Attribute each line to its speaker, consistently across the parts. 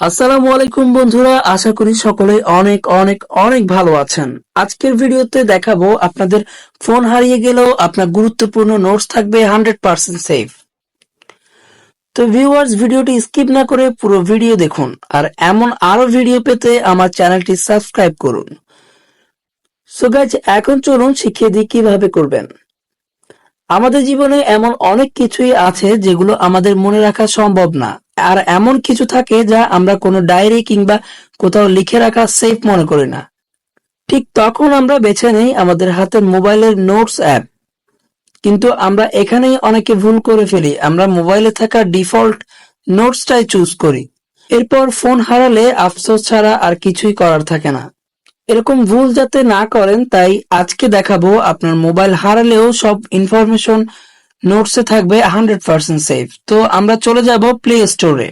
Speaker 1: আসসালামু আলাইকুম বন্ধুরা, আশা করি সকলে অনেক অনেক অনেক ভালো আছেন। আজকের ভিডিওতে দেখাবো আপনাদের ফোন হারিয়ে গেলেও আপনার গুরুত্বপূর্ণ নোটস থাকবে হান্ড্রেড পার্সেন্ট সেফ। তো ভিউয়ার্স, ভিডিওটি স্কিপ না করে পুরো ভিডিও দেখুন আর এমন আরও ভিডিও পেতে আমার চ্যানেলটি সাবস্ক্রাইব করুন। সো গাইজ এখন চলুন শিখিয়ে দিই কীভাবে করবেন। আমাদের জীবনে এমন অনেক কিছুই আছে যেগুলো আমাদের মনে রাখা সম্ভব না। আর এমন কিছু থাকে যা আমরা কোনো ডায়েরি কিংবা কোথাও লিখে রাখা সেফ মনে করি না। ঠিক তখন আমরা বেছে নেই আমাদের হাতের মোবাইলের নোটস অ্যাপ কিন্তু আমরা এখানেই অনেকে ভুল করে ফেলি। আমরা মোবাইলে থাকা ডিফল্ট নোটসটাই চুজ করি। এরপর ফোন হারালে আফসোস ছাড়া আর কিছুই করার থাকে না। এরকম ভুল যাতে না করেন, তাই আজকে দেখাবো আপনার মোবাইল হারালেও সব ইনফরমেশন নোটসে থাকবে হান্ড্রেড পার্সেন্ট সেফ তো আমরা চলে যাব প্লে স্টোরে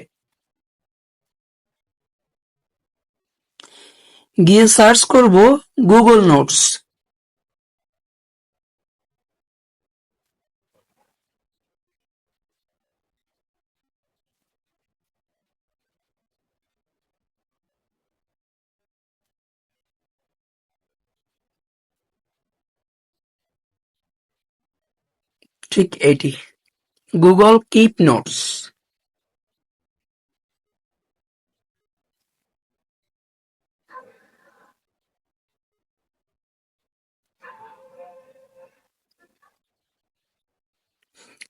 Speaker 1: গিয়ে সার্চ করব গুগল নোটস ঠিক এটি গুগল কিপ নোটস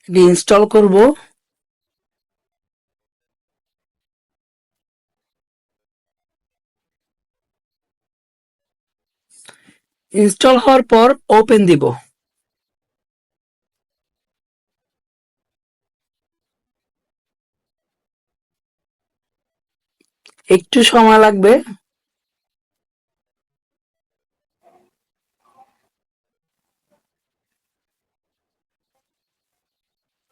Speaker 1: এটি ইনস্টল করব। ইনস্টল হওয়ার পর ওপেন দিব। একটু সময় লাগবে?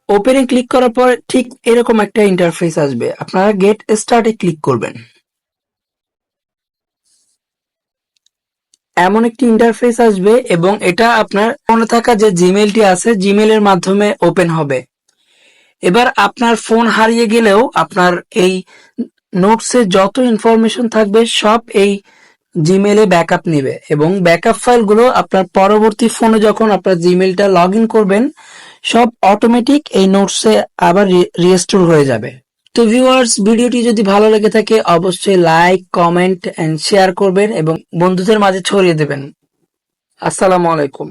Speaker 1: ওপেনে ক্লিক করার পর ঠিক এরকম একটা ইন্টারফেস আসবে। আপনারা গেট স্টার্টে ক্লিক করবেন। এমন একটি ইন্টারফেস আসবে এবং এটা আপনার ফোনে থাকা যে জিমেলটি আছে জিমেলের মাধ্যমে ওপেন হবে। এবার আপনার ফোন হারিয়ে গেলেও আপনার এই নোটসে যত ইনফরমেশন থাকবে, সব এই জিমেলে ব্যাকআপ নেবে এবং ব্যাকআপ ফাইলগুলো আপনার পরবর্তী ফোনে যখন আপনার জিমেলটা লগ ইন করবেন, সব অটোমেটিক এই নোটসে আবার রিস্টোর হয়ে যাবে। তো ভিউয়ার্স ভিডিওটি যদি ভালো লেগে থাকে, অবশ্যই লাইক কমেন্ট এন্ড শেয়ার করবেন এবং বন্ধুদের মাঝে ছড়িয়ে দেবেন। আসসালামু আলাইকুম।